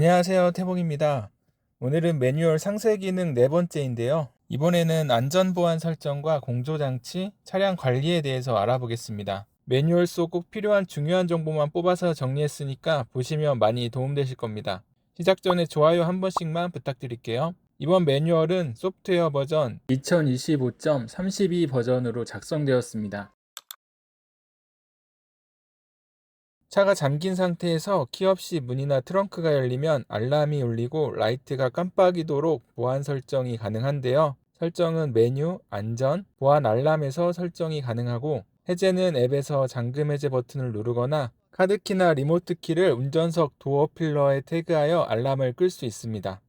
안녕하세요. 태봉입니다. 오늘은 매뉴얼 상세 기능 네 번째인데요. 이번에는 안전보안 설정과 공조장치, 차량 관리에 대해서 알아보겠습니다. 매뉴얼 속 꼭 필요한 중요한 정보만 뽑아서 정리했으니까 보시면 많이 도움되실 겁니다. 시작 전에 좋아요 한 번씩만 부탁드릴게요. 이번 매뉴얼은 소프트웨어 버전 2025.32 버전으로 작성되었습니다. 차가 잠긴 상태에서 키 없이 문이나 트렁크가 열리면 알람이 울리고 라이트가 깜빡이도록 보안 설정이 가능한데요. 설정은 메뉴, 안전, 보안 알람에서 설정이 가능하고 해제는 앱에서 잠금 해제 버튼을 누르거나 카드키나 리모트 키를 운전석 도어 필러에 태그하여 알람을 끌 수 있습니다.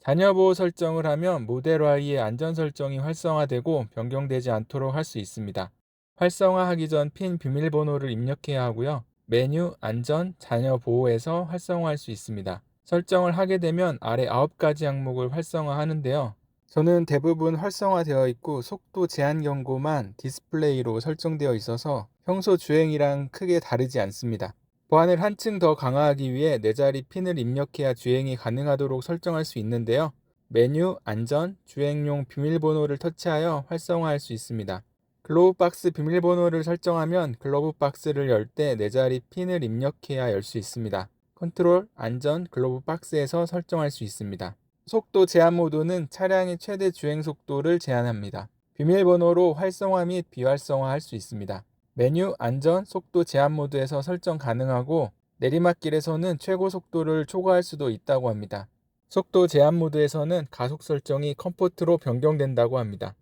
자녀 보호 설정을 하면 모델 Y의 안전 설정이 활성화되고 변경되지 않도록 할 수 있습니다. 활성화하기 전 핀 비밀번호를 입력해야 하고요. 메뉴, 안전, 자녀 보호에서 활성화할 수 있습니다. 설정을 하게 되면 아래 9가지 항목을 활성화하는데요. 저는 대부분 활성화되어 있고 속도 제한 경고만 디스플레이로 설정되어 있어서 평소 주행이랑 크게 다르지 않습니다. 보안을 한층 더 강화하기 위해 네 자리 핀을 입력해야 주행이 가능하도록 설정할 수 있는데요. 메뉴, 안전, 주행용 비밀번호를 터치하여 활성화할 수 있습니다. 글로브 박스 비밀번호를 설정하면 글로브 박스를 열 때 네 자리 핀을 입력해야 열 수 있습니다. 컨트롤, 안전, 글로브 박스에서 설정할 수 있습니다. 속도 제한 모드는 차량의 최대 주행 속도를 제한합니다. 비밀번호로 활성화 및 비활성화 할 수 있습니다. 메뉴, 안전, 속도 제한 모드에서 설정 가능하고 내리막길에서는 최고 속도를 초과할 수도 있다고 합니다. 속도 제한 모드에서는 가속 설정이 컴포트로 변경된다고 합니다.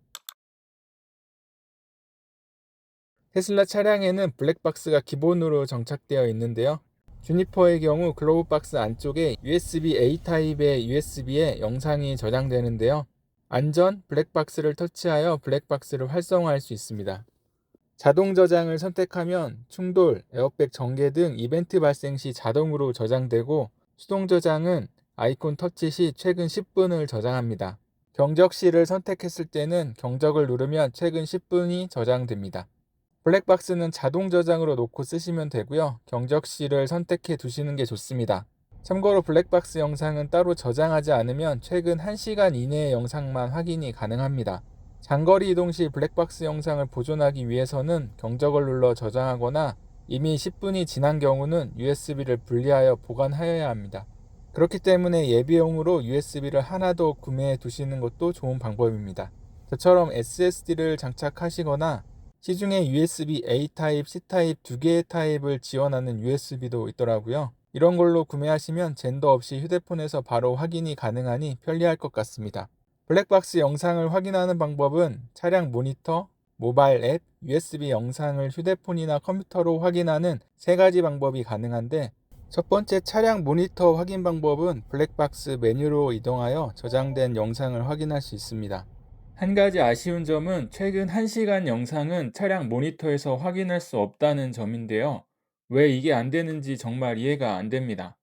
테슬라 차량에는 블랙박스가 기본으로 정착되어 있는데요. 주니퍼의 경우 글로브 박스 안쪽에 USB-A 타입의 USB에 영상이 저장되는데요. 안전 블랙박스를 터치하여 블랙박스를 활성화할 수 있습니다. 자동 저장을 선택하면 충돌, 에어백 전개 등 이벤트 발생 시 자동으로 저장되고 수동 저장은 아이콘 터치 시 최근 10분을 저장합니다. 경적 시를 선택했을 때는 경적을 누르면 최근 10분이 저장됩니다. 블랙박스는 자동 저장으로 놓고 쓰시면 되고요. 경적시를 선택해 두시는 게 좋습니다. 참고로 블랙박스 영상은 따로 저장하지 않으면 최근 1시간 이내의 영상만 확인이 가능합니다. 장거리 이동 시 블랙박스 영상을 보존하기 위해서는 경적을 눌러 저장하거나 이미 10분이 지난 경우는 USB를 분리하여 보관하여야 합니다. 그렇기 때문에 예비용으로 USB를 하나 더 구매해 두시는 것도 좋은 방법입니다. 저처럼 SSD를 장착하시거나 시중에 USB A 타입, C 타입 두 개의 타입을 지원하는 USB도 있더라고요. 이런 걸로 구매하시면 젠더 없이 휴대폰에서 바로 확인이 가능하니 편리할 것 같습니다. 블랙박스 영상을 확인하는 방법은 차량 모니터, 모바일 앱, USB 영상을 휴대폰이나 컴퓨터로 확인하는 세 가지 방법이 가능한데 첫 번째 차량 모니터 확인 방법은 블랙박스 메뉴로 이동하여 저장된 영상을 확인할 수 있습니다. 한 가지 아쉬운 점은 최근 1시간 영상은 차량 모니터에서 확인할 수 없다는 점인데요. 왜 이게 안 되는지 정말 이해가 안 됩니다.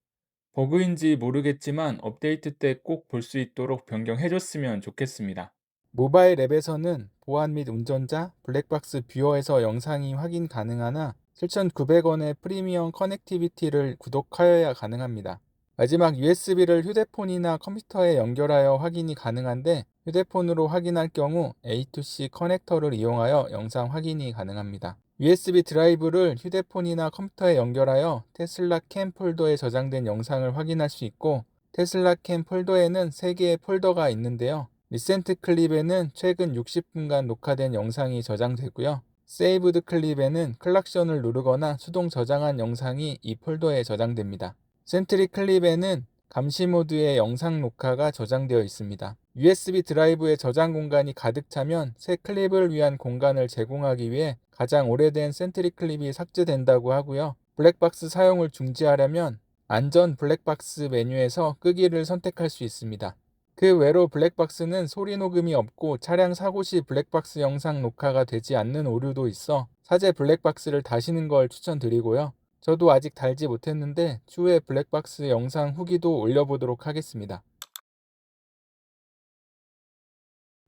버그인지 모르겠지만 업데이트 때 꼭 볼 수 있도록 변경해줬으면 좋겠습니다. 모바일 앱에서는 보안 및 운전자, 블랙박스 뷰어에서 영상이 확인 가능하나 7,900원의 프리미엄 커넥티비티를 구독하여야 가능합니다. 마지막 USB를 휴대폰이나 컴퓨터에 연결하여 확인이 가능한데 휴대폰으로 확인할 경우 A2C 커넥터를 이용하여 영상 확인이 가능합니다. USB 드라이브를 휴대폰이나 컴퓨터에 연결하여 테슬라 캠 폴더에 저장된 영상을 확인할 수 있고 테슬라 캠 폴더에는 3개의 폴더가 있는데요. 리센트 클립에는 최근 60분간 녹화된 영상이 저장되고요. 세이브드 클립에는 클락션을 누르거나 수동 저장한 영상이 이 폴더에 저장됩니다. 센트리 클립에는 감시 모드의 영상 녹화가 저장되어 있습니다. USB 드라이브의 저장 공간이 가득 차면 새 클립을 위한 공간을 제공하기 위해 가장 오래된 센트리 클립이 삭제된다고 하고요. 블랙박스 사용을 중지하려면 안전 블랙박스 메뉴에서 끄기를 선택할 수 있습니다. 그 외로 블랙박스는 소리 녹음이 없고 차량 사고 시 블랙박스 영상 녹화가 되지 않는 오류도 있어 사제 블랙박스를 다시는 걸 추천드리고요. 저도 아직 달지 못했는데 추후에 블랙박스 영상 후기도 올려보도록 하겠습니다.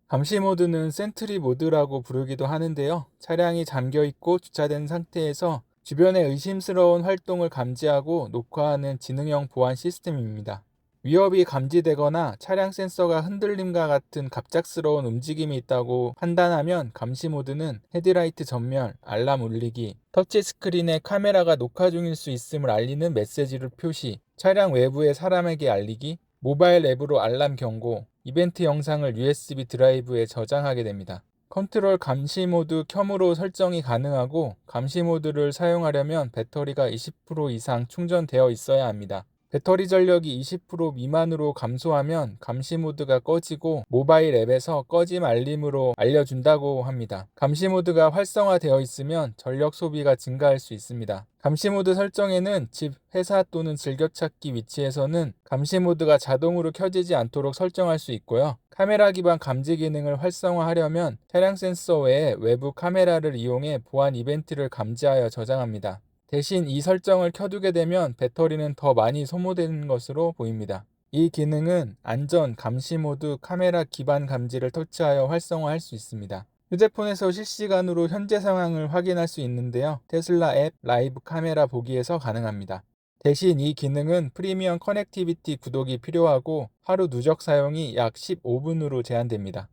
감시 모드는 센트리 모드라고 부르기도 하는데요. 차량이 잠겨 있고 주차된 상태에서 주변의 의심스러운 활동을 감지하고 녹화하는 지능형 보안 시스템입니다. 위협이 감지되거나 차량 센서가 흔들림과 같은 갑작스러운 움직임이 있다고 판단하면 감시 모드는 헤드라이트 전멸, 알람 울리기, 터치 스크린에 카메라가 녹화 중일 수 있음을 알리는 메시지를 표시, 차량 외부에 사람에게 알리기, 모바일 앱으로 알람 경고, 이벤트 영상을 USB 드라이브에 저장하게 됩니다. 컨트롤 감시 모드 켬으로 설정이 가능하고 감시 모드를 사용하려면 배터리가 20% 이상 충전되어 있어야 합니다. 배터리 전력이 20% 미만으로 감소하면 감시 모드가 꺼지고 모바일 앱에서 꺼짐 알림으로 알려준다고 합니다. 감시 모드가 활성화되어 있으면 전력 소비가 증가할 수 있습니다. 감시 모드 설정에는 집, 회사 또는 즐겨찾기 위치에서는 감시 모드가 자동으로 켜지지 않도록 설정할 수 있고요. 카메라 기반 감지 기능을 활성화하려면 차량 센서 외에 외부 카메라를 이용해 보안 이벤트를 감지하여 저장합니다. 대신 이 설정을 켜두게 되면 배터리는 더 많이 소모되는 것으로 보입니다. 이 기능은 안전, 감시 모드, 카메라 기반 감지를 터치하여 활성화할 수 있습니다. 휴대폰에서 실시간으로 현재 상황을 확인할 수 있는데요. 테슬라 앱 라이브 카메라 보기에서 가능합니다. 대신 이 기능은 프리미엄 커넥티비티 구독이 필요하고 하루 누적 사용이 약 15분으로 제한됩니다.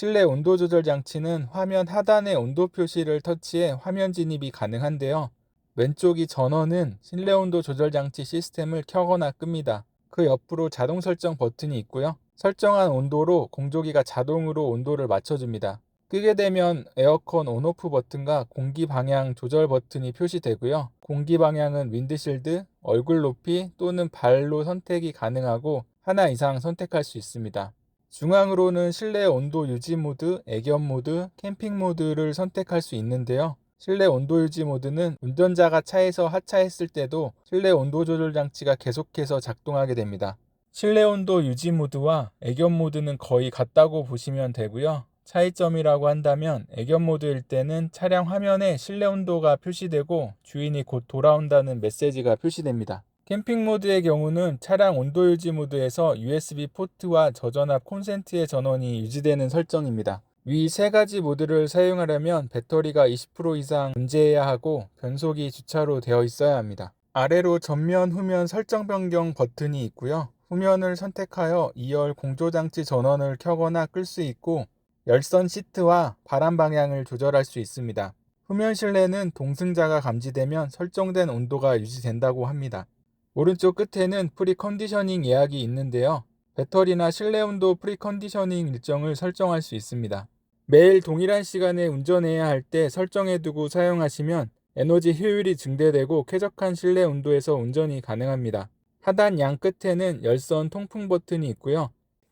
실내 온도 조절 장치는 화면 하단에 온도 표시를 터치해 화면 진입이 가능한데요. 왼쪽이 전원은 실내 온도 조절 장치 시스템을 켜거나 끕니다. 그 옆으로 자동 설정 버튼이 있고요. 설정한 온도로 공조기가 자동으로 온도를 맞춰줍니다. 끄게 되면 에어컨 온오프 버튼과 공기 방향 조절 버튼이 표시되고요. 공기 방향은 윈드실드, 얼굴 높이 또는 발로 선택이 가능하고 하나 이상 선택할 수 있습니다. 중앙으로는 실내 온도 유지 모드, 애견 모드, 캠핑 모드를 선택할 수 있는데요. 실내 온도 유지 모드는 운전자가 차에서 하차했을 때도 실내 온도 조절 장치가 계속해서 작동하게 됩니다. 실내 온도 유지 모드와 애견 모드는 거의 같다고 보시면 되고요. 차이점이라고 한다면 애견 모드일 때는 차량 화면에 실내 온도가 표시되고 주인이 곧 돌아온다는 메시지가 표시됩니다. 캠핑 모드의 경우는 차량 온도 유지 모드에서 USB 포트와 저전압 콘센트의 전원이 유지되는 설정입니다. 위 세 가지 모드를 사용하려면 배터리가 20% 이상 존재해야 하고 변속이 주차로 되어 있어야 합니다. 아래로 전면, 후면 설정 변경 버튼이 있고요. 후면을 선택하여 2열 공조장치 전원을 켜거나 끌 수 있고 열선 시트와 바람 방향을 조절할 수 있습니다. 후면 실내는 동승자가 감지되면 설정된 온도가 유지된다고 합니다. 오른쪽 끝에는 프리 컨디셔닝 예약이 있는데요. 배터리나 실내 온도 프리 컨디셔닝 일정을 설정할 수 있습니다. 매일 동일한 시간에 운전해야 할 때 설정해두고 사용하시면 에너지 효율이 증대되고 쾌적한 실내 온도에서 운전이 가능합니다. 하단 양 끝에는 열선 통풍 버튼이 있고요.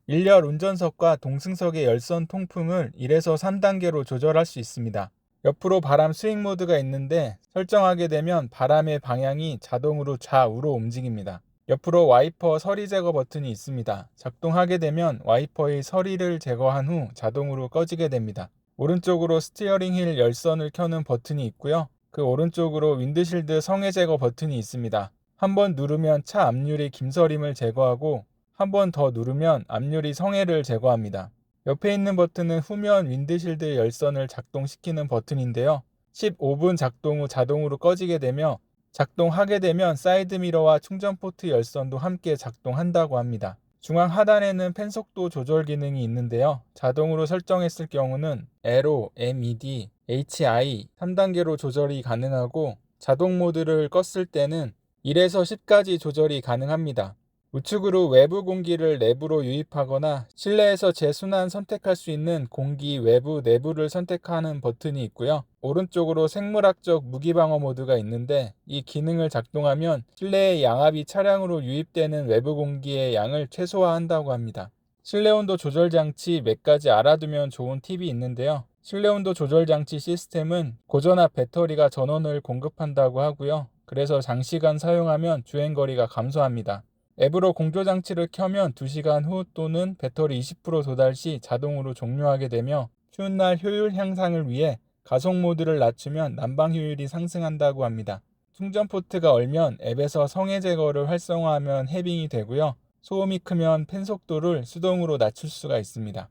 1열 운전석과 동승석의 열선 통풍을 1에서 3단계로 조절할 수 있습니다. 옆으로 바람 스윙 모드가 있는데 설정하게 되면 바람의 방향이 자동으로 좌우로 움직입니다. 옆으로 와이퍼 서리 제거 버튼이 있습니다. 작동하게 되면 와이퍼의 서리를 제거한 후 자동으로 꺼지게 됩니다. 오른쪽으로 스티어링 휠 열선을 켜는 버튼이 있고요. 그 오른쪽으로 윈드실드 성해 제거 버튼이 있습니다. 한번 누르면 차 앞유리 김서림을 제거하고 한 번 더 누르면 앞유리 성해를 제거합니다. 옆에 있는 버튼은 후면 윈드실드 열선을 작동시키는 버튼인데요. 15분 작동 후 자동으로 꺼지게 되며 작동하게 되면 사이드미러와 충전 포트 열선도 함께 작동한다고 합니다. 중앙 하단에는 펜 속도 조절 기능이 있는데요. 자동으로 설정했을 경우는 LO, MED, HI 3단계로 조절이 가능하고 자동 모드를 껐을 때는 1에서 10까지 조절이 가능합니다. 우측으로 외부 공기를 내부로 유입하거나 실내에서 재순환 선택할 수 있는 공기 외부 내부를 선택하는 버튼이 있고요. 오른쪽으로 생물학적 무기방어 모드가 있는데 이 기능을 작동하면 실내의 양압이 차량으로 유입되는 외부 공기의 양을 최소화한다고 합니다. 실내 온도 조절 장치 몇 가지 알아두면 좋은 팁이 있는데요. 실내 온도 조절 장치 시스템은 고전압 배터리가 전원을 공급한다고 하고요. 그래서 장시간 사용하면 주행거리가 감소합니다. 앱으로 공조 장치를 켜면 2시간 후 또는 배터리 20% 도달 시 자동으로 종료하게 되며 추운 날 효율 향상을 위해 가속 모드를 낮추면 난방 효율이 상승한다고 합니다. 충전 포트가 얼면 앱에서 성해 제거를 활성화하면 해빙이 되고요. 소음이 크면 팬 속도를 수동으로 낮출 수가 있습니다.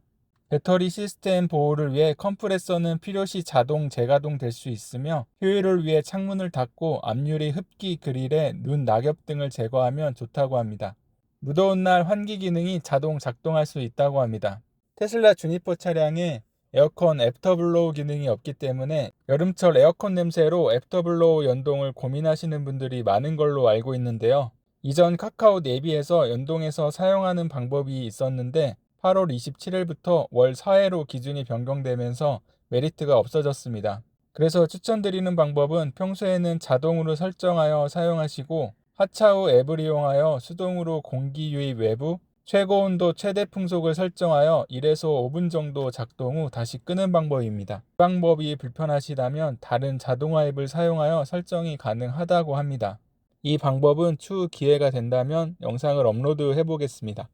배터리 시스템 보호를 위해 컴프레서는 필요시 자동 재가동 될 수 있으며 효율을 위해 창문을 닫고 앞유리 흡기 그릴에 눈 낙엽 등을 제거하면 좋다고 합니다. 무더운 날 환기 기능이 자동 작동할 수 있다고 합니다. 테슬라 주니퍼 차량에 에어컨 애프터블로우 기능이 없기 때문에 여름철 에어컨 냄새로 애프터블로우 연동을 고민하시는 분들이 많은 걸로 알고 있는데요. 이전 카카오 내비에서 연동해서 사용하는 방법이 있었는데 8월 27일부터 월 4회로 기준이 변경되면서 메리트가 없어졌습니다. 그래서 추천드리는 방법은 평소에는 자동으로 설정하여 사용하시고 하차 후 앱을 이용하여 수동으로 공기 유입 외부 최고 온도 최대 풍속을 설정하여 1에서 5분 정도 작동 후 다시 끄는 방법입니다. 이 방법이 불편하시다면 다른 자동화 앱을 사용하여 설정이 가능하다고 합니다. 이 방법은 추후 기회가 된다면 영상을 업로드 해 보겠습니다.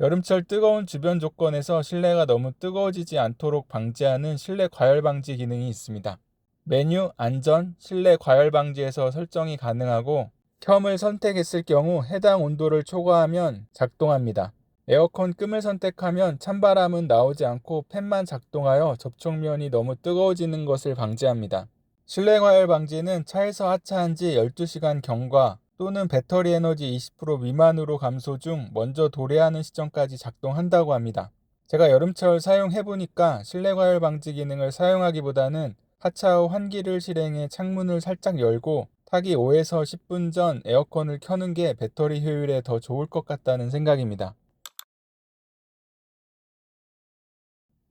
여름철 뜨거운 주변 조건에서 실내가 너무 뜨거워지지 않도록 방지하는 실내 과열 방지 기능이 있습니다. 메뉴, 안전, 실내 과열 방지에서 설정이 가능하고 켬을 선택했을 경우 해당 온도를 초과하면 작동합니다. 에어컨 끔을 선택하면 찬바람은 나오지 않고 팬만 작동하여 접촉면이 너무 뜨거워지는 것을 방지합니다. 실내 과열 방지는 차에서 하차한 지 12시간 경과 또는 배터리 에너지 20% 미만으로 감소 중 먼저 도래하는 시점까지 작동한다고 합니다. 제가 여름철 사용해보니까 실내 과열 방지 기능을 사용하기보다는 하차 후 환기를 실행해 창문을 살짝 열고 타기 5에서 10분 전 에어컨을 켜는 게 배터리 효율에 더 좋을 것 같다는 생각입니다.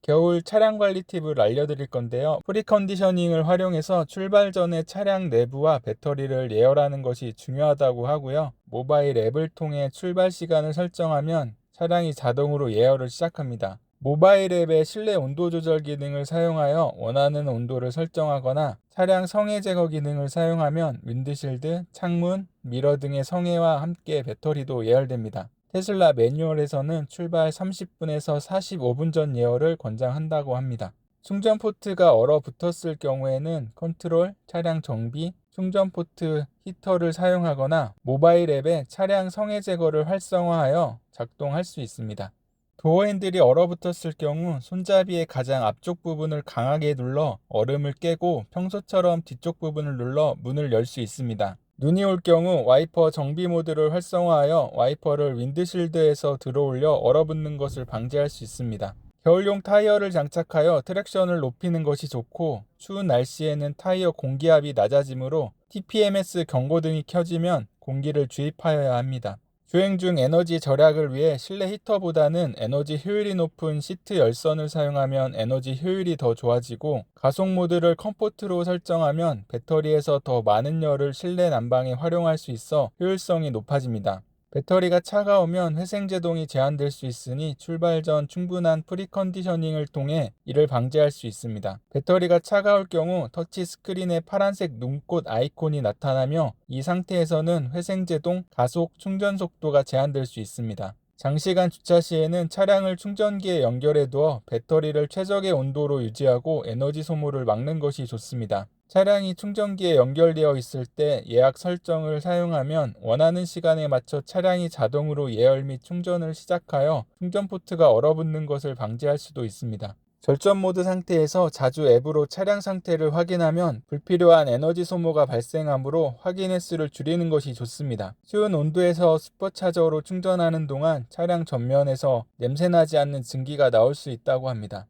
겨울 차량 관리 팁을 알려드릴 건데요. 프리컨디셔닝을 활용해서 출발 전에 차량 내부와 배터리를 예열하는 것이 중요하다고 하고요. 모바일 앱을 통해 출발 시간을 설정하면 차량이 자동으로 예열을 시작합니다. 모바일 앱의 실내 온도 조절 기능을 사용하여 원하는 온도를 설정하거나 차량 성해 제거 기능을 사용하면 윈드실드, 창문, 미러 등의 성해와 함께 배터리도 예열됩니다. 테슬라 매뉴얼에서는 출발 30분에서 45분 전 예열을 권장한다고 합니다. 충전 포트가 얼어붙었을 경우에는 컨트롤, 차량 정비, 충전 포트 히터를 사용하거나 모바일 앱에 차량 성해 제거를 활성화하여 작동할 수 있습니다. 도어 핸들이 얼어붙었을 경우 손잡이의 가장 앞쪽 부분을 강하게 눌러 얼음을 깨고 평소처럼 뒤쪽 부분을 눌러 문을 열 수 있습니다. 눈이 올 경우 와이퍼 정비 모드를 활성화하여 와이퍼를 윈드실드에서 들어올려 얼어붙는 것을 방지할 수 있습니다. 겨울용 타이어를 장착하여 트랙션을 높이는 것이 좋고 추운 날씨에는 타이어 공기압이 낮아지므로 TPMS 경고등이 켜지면 공기를 주입하여야 합니다. 주행 중 에너지 절약을 위해 실내 히터보다는 에너지 효율이 높은 시트 열선을 사용하면 에너지 효율이 더 좋아지고 가속 모드를 컴포트로 설정하면 배터리에서 더 많은 열을 실내 난방에 활용할 수 있어 효율성이 높아집니다. 배터리가 차가우면 회생제동이 제한될 수 있으니 출발 전 충분한 프리컨디셔닝을 통해 이를 방지할 수 있습니다. 배터리가 차가울 경우 터치 스크린에 파란색 눈꽃 아이콘이 나타나며 이 상태에서는 회생제동, 가속, 충전 속도가 제한될 수 있습니다. 장시간 주차 시에는 차량을 충전기에 연결해 두어 배터리를 최적의 온도로 유지하고 에너지 소모를 막는 것이 좋습니다. 차량이 충전기에 연결되어 있을 때 예약 설정을 사용하면 원하는 시간에 맞춰 차량이 자동으로 예열 및 충전을 시작하여 충전 포트가 얼어붙는 것을 방지할 수도 있습니다. 절전 모드 상태에서 자주 앱으로 차량 상태를 확인하면 불필요한 에너지 소모가 발생하므로 확인 횟수를 줄이는 것이 좋습니다. 추운 온도에서 슈퍼차저로 충전하는 동안 차량 전면에서 냄새나지 않는 증기가 나올 수 있다고 합니다.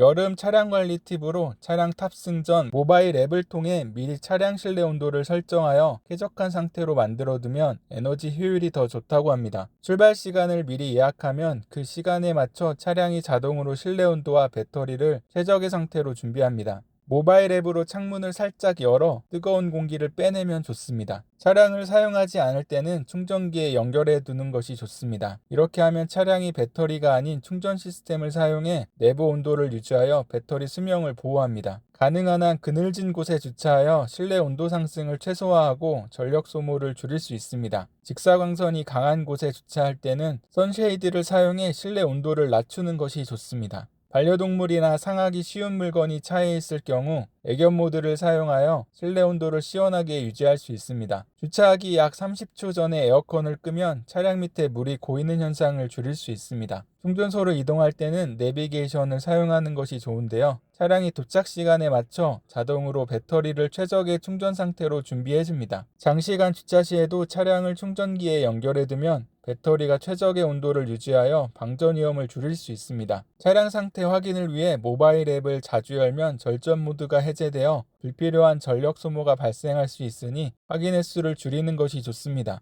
여름 차량 관리 팁으로 차량 탑승 전 모바일 앱을 통해 미리 차량 실내 온도를 설정하여 쾌적한 상태로 만들어두면 에너지 효율이 더 좋다고 합니다. 출발 시간을 미리 예약하면 그 시간에 맞춰 차량이 자동으로 실내 온도와 배터리를 최적의 상태로 준비합니다. 모바일 앱으로 창문을 살짝 열어 뜨거운 공기를 빼내면 좋습니다. 차량을 사용하지 않을 때는 충전기에 연결해 두는 것이 좋습니다. 이렇게 하면 차량이 배터리가 아닌 충전 시스템을 사용해 내부 온도를 유지하여 배터리 수명을 보호합니다. 가능한 한 그늘진 곳에 주차하여 실내 온도 상승을 최소화하고 전력 소모를 줄일 수 있습니다. 직사광선이 강한 곳에 주차할 때는 선쉐이드를 사용해 실내 온도를 낮추는 것이 좋습니다. 반려동물이나 상하기 쉬운 물건이 차에 있을 경우 애견 모드를 사용하여 실내 온도를 시원하게 유지할 수 있습니다. 주차하기 약 30초 전에 에어컨을 끄면 차량 밑에 물이 고이는 현상을 줄일 수 있습니다. 충전소를 이동할 때는 내비게이션을 사용하는 것이 좋은데요. 차량이 도착 시간에 맞춰 자동으로 배터리를 최적의 충전 상태로 준비해 줍니다. 장시간 주차 시에도 차량을 충전기에 연결해 두면 배터리가 최적의 온도를 유지하여 방전 위험을 줄일 수 있습니다. 차량 상태 확인을 위해 모바일 앱을 자주 열면 절전 모드가 해제되어 불필요한 전력 소모가 발생할 수 있으니 확인 횟수를 줄이는 것이 좋습니다.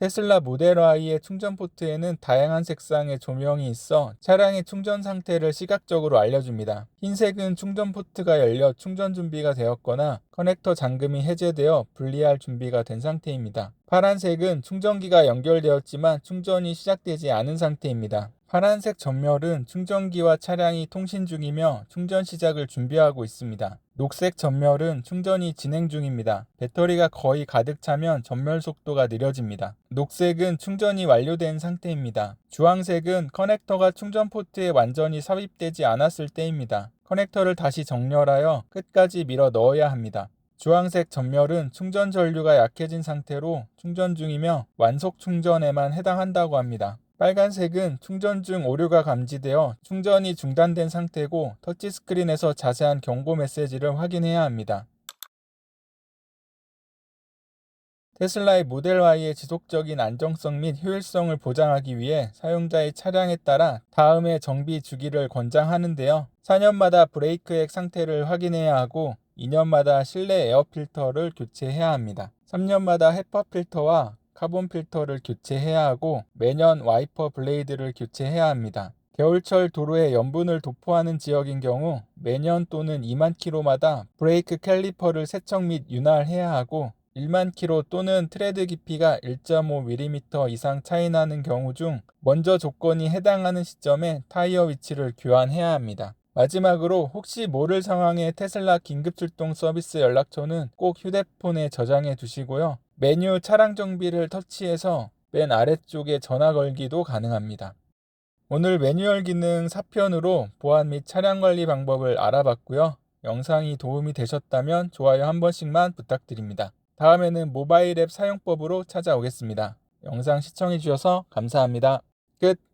테슬라 모델 Y의 충전 포트에는 다양한 색상의 조명이 있어 차량의 충전 상태를 시각적으로 알려줍니다. 흰색은 충전 포트가 열려 충전 준비가 되었거나 커넥터 잠금이 해제되어 분리할 준비가 된 상태입니다. 파란색은 충전기가 연결되었지만 충전이 시작되지 않은 상태입니다. 파란색 전멸은 충전기와 차량이 통신 중이며 충전 시작을 준비하고 있습니다. 녹색 전멸은 충전이 진행 중입니다. 배터리가 거의 가득 차면 전멸 속도가 느려집니다. 녹색은 충전이 완료된 상태입니다. 주황색은 커넥터가 충전 포트에 완전히 삽입되지 않았을 때입니다. 커넥터를 다시 정렬하여 끝까지 밀어 넣어야 합니다. 주황색 전멸은 충전 전류가 약해진 상태로 충전 중이며 완속 충전에만 해당한다고 합니다. 빨간색은 충전 중 오류가 감지되어 충전이 중단된 상태고 터치스크린에서 자세한 경고 메시지를 확인해야 합니다. 테슬라의 모델 Y의 지속적인 안정성 및 효율성을 보장하기 위해 사용자의 차량에 따라 다음의 정비 주기를 권장하는데요. 4년마다 브레이크액 상태를 확인해야 하고 2년마다 실내 에어 필터를 교체해야 합니다. 3년마다 헤파 필터와 카본 필터를 교체해야 하고 매년 와이퍼 블레이드를 교체해야 합니다. 겨울철 도로에 염분을 도포하는 지역인 경우 매년 또는 2만 킬로마다 브레이크 캘리퍼를 세척 및 윤활해야 하고 1만 킬로 또는 트레드 깊이가 1.5mm 이상 차이 나는 경우 중 먼저 조건이 해당하는 시점에 타이어 위치를 교환해야 합니다. 마지막으로 혹시 모를 상황에 테슬라 긴급 출동 서비스 연락처는 꼭 휴대폰에 저장해 두시고요. 메뉴 차량 정비를 터치해서 맨 아래쪽에 전화 걸기도 가능합니다. 오늘 매뉴얼 기능 4편으로 보안 및 차량 관리 방법을 알아봤고요. 영상이 도움이 되셨다면 좋아요 한 번씩만 부탁드립니다. 다음에는 모바일 앱 사용법으로 찾아오겠습니다. 영상 시청해 주셔서 감사합니다. 끝!